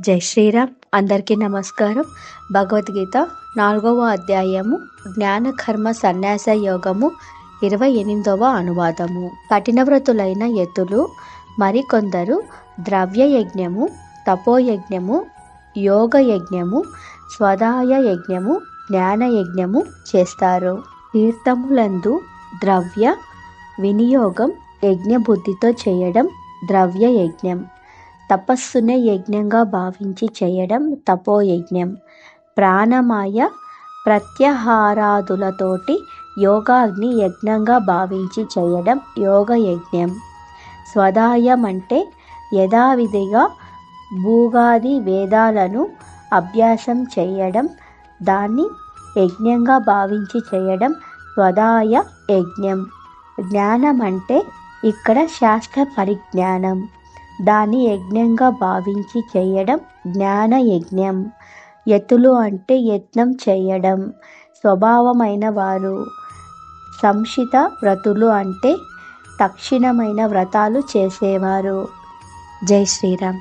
జై శ్రీరామ్. అందరికీ నమస్కారం. భగవద్గీత నాలుగవ అధ్యాయము జ్ఞాన కర్మ సన్యాస యోగము ఇరవై ఎనిమిదవ అనువాదము. కఠినవ్రతులైన ఎతులు మరికొందరు ద్రవ్య యజ్ఞము తపోయజ్ఞము యోగ యజ్ఞము స్వదాయ యజ్ఞము జ్ఞాన యజ్ఞము చేస్తారు. తీర్థములందు ద్రవ్య వినియోగం యజ్ఞ బుద్ధితో చేయడం ద్రవ్య యజ్ఞం తపస్సునే యజ్ఞంగా భావించి చేయడం తపోయజ్ఞం. ప్రాణమాయ ప్రత్యహారాదులతోటి యోగాగ్ని యజ్ఞంగా భావించి చేయడం యోగ యజ్ఞం స్వదాయం అంటే యథావిధిగా భూగాది వేదాలను అభ్యాసం చేయడం దాన్ని యజ్ఞంగా భావించి చేయడం స్వదాయ యజ్ఞం జ్ఞానం అంటే ఇక్కడ శాస్త్ర పరిజ్ఞానం. దాన్ని యజ్ఞంగా భావించి చేయడం జ్ఞాన యజ్ఞం యతులు అంటే యత్నం చేయడం. స్వభావమైన వారు సంషిత వ్రతులు అంటే తక్షణమైన వ్రతాలు చేసేవారు. జై శ్రీరామ్.